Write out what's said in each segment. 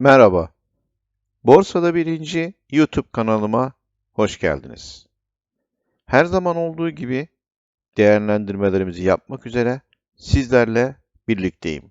Merhaba. Borsada Birinci YouTube kanalıma hoş geldiniz. Her zaman olduğu gibi değerlendirmelerimizi yapmak üzere sizlerle birlikteyim.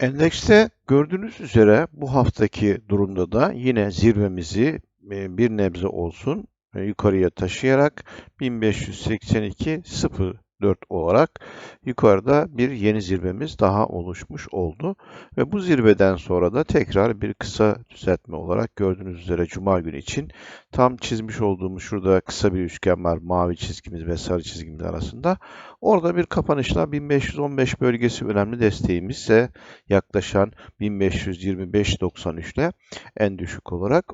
Endekste gördüğünüz üzere bu haftaki durumda da yine zirvemizi e, bir nebze olsun yukarıya taşıyarak 1582.04 olarak yukarıda bir yeni zirvemiz daha oluşmuş oldu. Ve bu zirveden sonra da tekrar bir kısa düzeltme olarak gördüğünüz üzere Cuma günü için tam çizmiş olduğumuz şurada kısa bir üçgen var mavi çizgimiz ve sarı çizgimiz arasında. Orada bir kapanışla 1515 bölgesi önemli desteğimizse yaklaşan 1525.93 ile en düşük olarak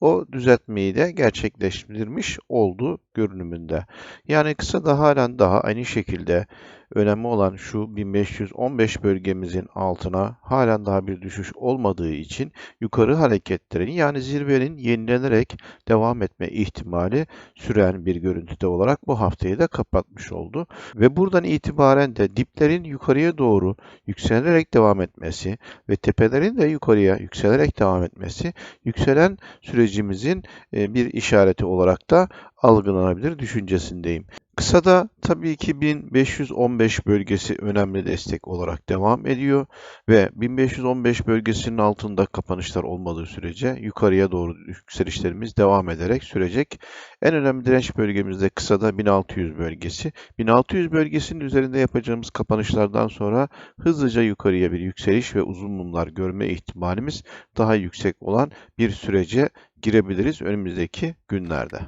o düzeltmeyi de gerçekleştirmiş oldu görünümünde. Yani kısa da halen daha aynı şekilde önemli olan şu 1515 bölgemizin altına halen daha bir düşüş olmadığı için yukarı hareketlerin yani zirvenin yenilenerek devam etme ihtimali süren bir görüntüde olarak bu haftayı da kapatmış oldu. Ve buradan itibaren de diplerin yukarıya doğru yükselerek devam etmesi ve tepelerin de yukarıya yükselerek devam etmesi yükselen sürecimizin e, bir işareti olarak da algılanabilir düşüncesindeyim. Kısada tabii ki 1515 bölgesi önemli destek olarak devam ediyor ve 1515 bölgesinin altında kapanışlar olmadığı sürece yukarıya doğru yükselişlerimiz devam ederek sürecek. En önemli direnç bölgemiz de kısada 1600 bölgesi. 1600 bölgesinin üzerinde yapacağımız kapanışlardan sonra hızlıca yukarıya bir yükseliş ve uzun mumlar görme ihtimalimiz daha yüksek olan bir sürece girebiliriz önümüzdeki günlerde.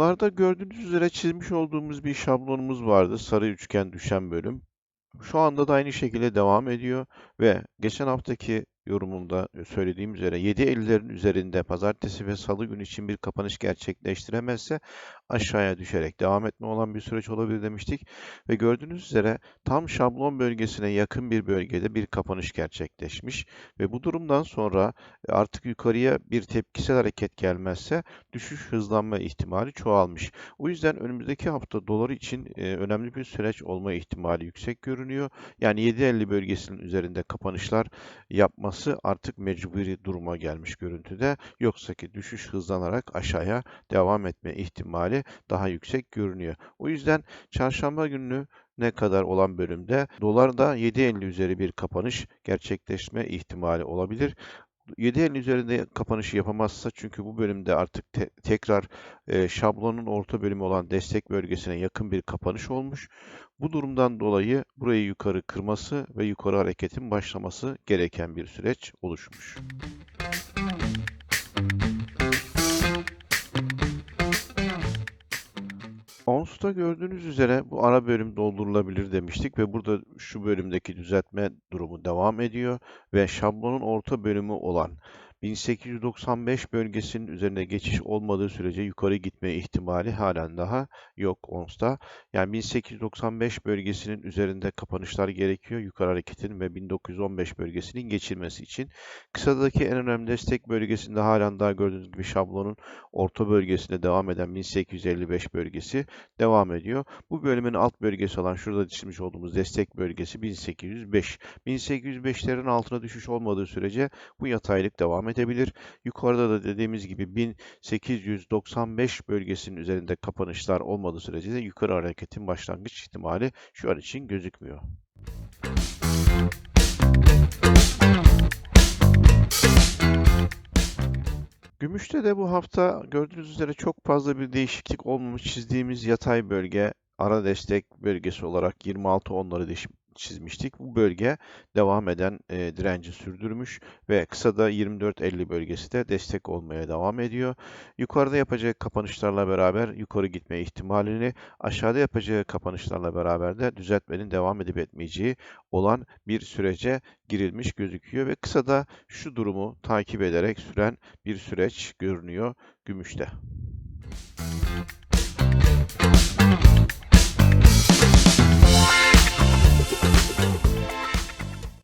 Dolarda gördüğünüz üzere çizmiş olduğumuz bir şablonumuz vardı. Sarı üçgen düşen bölüm. Şu anda da aynı şekilde devam ediyor ve geçen haftaki yorumumda söylediğim üzere 7.50'lerin üzerinde pazartesi ve salı günü için bir kapanış gerçekleştiremezse aşağıya düşerek devam etme olan bir süreç olabilir demiştik. Ve gördüğünüz üzere tam şablon bölgesine yakın bir bölgede bir kapanış gerçekleşmiş. Ve bu durumdan sonra artık yukarıya bir tepkisel hareket gelmezse düşüş hızlanma ihtimali çoğalmış. O yüzden önümüzdeki hafta dolar için e, önemli bir süreç olma ihtimali yüksek görünüyor. Yani 7.50 bölgesinin üzerinde kapanışlar yapması artık mecburi duruma gelmiş görüntüde. Yoksa ki düşüş hızlanarak aşağıya devam etme ihtimali daha yüksek görünüyor. O yüzden çarşamba günü ne kadar olan bölümde dolarda 7.50 üzeri bir kapanış gerçekleşme ihtimali olabilir. 7.50 üzerinde kapanışı yapamazsa çünkü bu bölümde artık te tekrar e, şablonun orta bölümü olan destek bölgesine yakın bir kapanış olmuş. Bu durumdan dolayı burayı yukarı kırması ve yukarı hareketin başlaması gereken bir süreç oluşmuş. Ons'ta gördüğünüz üzere bu ara bölüm doldurulabilir demiştik ve burada şu bölümdeki düzeltme durumu devam ediyor ve şablonun orta bölümü olan 1895 bölgesinin üzerine geçiş olmadığı sürece yukarı gitme ihtimali halen daha yok ONS'ta. Yani 1895 bölgesinin üzerinde kapanışlar gerekiyor yukarı hareketin ve 1915 bölgesinin geçilmesi için. Kısadaki en önemli destek bölgesinde halen daha gördüğünüz gibi şablonun orta bölgesinde devam eden 1855 bölgesi devam ediyor. Bu bölümün alt bölgesi olan şurada çizmiş olduğumuz destek bölgesi 1805. 1805'lerin altına düşüş olmadığı sürece bu yataylık devam edebilir. Yukarıda da dediğimiz gibi 1895 bölgesinin üzerinde kapanışlar olmadığı sürece de yukarı hareketin başlangıç ihtimali şu an için gözükmüyor. Gümüşte de bu hafta gördüğünüz üzere çok fazla bir değişiklik olmamış çizdiğimiz yatay bölge ara destek bölgesi olarak 26 onları çizmiştik. Bu bölge devam eden e, direnci sürdürmüş ve kısada 24.50 bölgesi de destek olmaya devam ediyor. Yukarıda yapacağı kapanışlarla beraber yukarı gitme ihtimalini, aşağıda yapacağı kapanışlarla beraber de düzeltmenin devam edip etmeyeceği olan bir sürece girilmiş gözüküyor ve kısada şu durumu takip ederek süren bir süreç görünüyor gümüşte.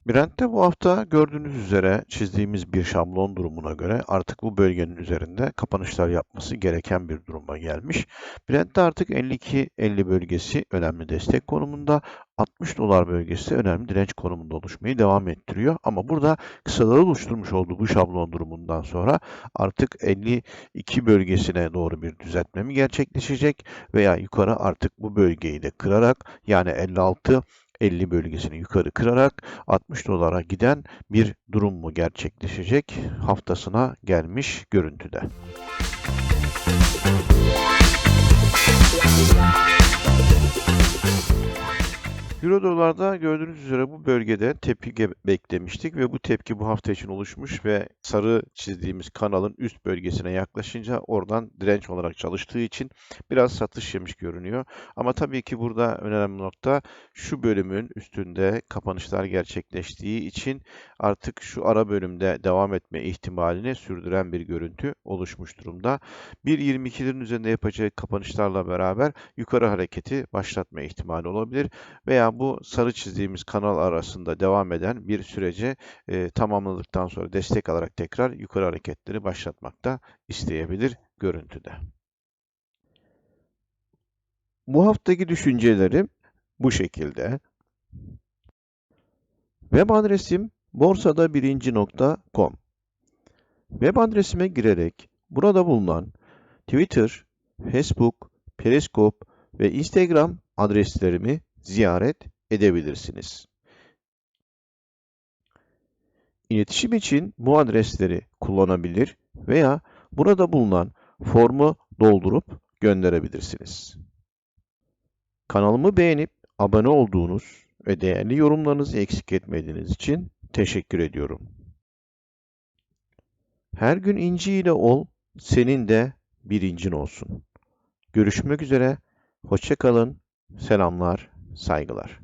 Brent'te bu hafta gördüğünüz üzere çizdiğimiz bir şablon durumuna göre artık bu bölgenin üzerinde kapanışlar yapması gereken bir duruma gelmiş. Brent'te artık 52-50 bölgesi önemli destek konumunda, 60 dolar bölgesi önemli direnç konumunda oluşmayı devam ettiriyor. Ama burada kısaları oluşturmuş olduğu bu şablon durumundan sonra artık 52 bölgesine doğru bir düzeltme mi gerçekleşecek veya yukarı artık bu bölgeyi de kırarak yani 56 50 bölgesini yukarı kırarak 60 dolara giden bir durum mu gerçekleşecek haftasına gelmiş görüntüde. Euro dolarda gördüğünüz üzere bu bölgede tepki beklemiştik ve bu tepki bu hafta için oluşmuş ve sarı çizdiğimiz kanalın üst bölgesine yaklaşınca oradan direnç olarak çalıştığı için biraz satış yemiş görünüyor. Ama tabii ki burada önemli nokta şu bölümün üstünde kapanışlar gerçekleştiği için artık şu ara bölümde devam etme ihtimalini sürdüren bir görüntü oluşmuş durumda. 1.22'lerin üzerinde yapacağı kapanışlarla beraber yukarı hareketi başlatma ihtimali olabilir veya bu sarı çizdiğimiz kanal arasında devam eden bir sürece e, tamamladıktan sonra destek alarak tekrar yukarı hareketleri başlatmakta isteyebilir görüntüde. Bu haftaki düşüncelerim bu şekilde. Web adresim borsada birinci.com Web adresime girerek burada bulunan Twitter, Facebook, Periscope ve Instagram adreslerimi ziyaret edebilirsiniz. İletişim için bu adresleri kullanabilir veya burada bulunan formu doldurup gönderebilirsiniz. Kanalımı beğenip abone olduğunuz ve değerli yorumlarınızı eksik etmediğiniz için teşekkür ediyorum. Her gün inci ile ol, senin de birincin olsun. Görüşmek üzere, hoşça kalın, selamlar, saygılar.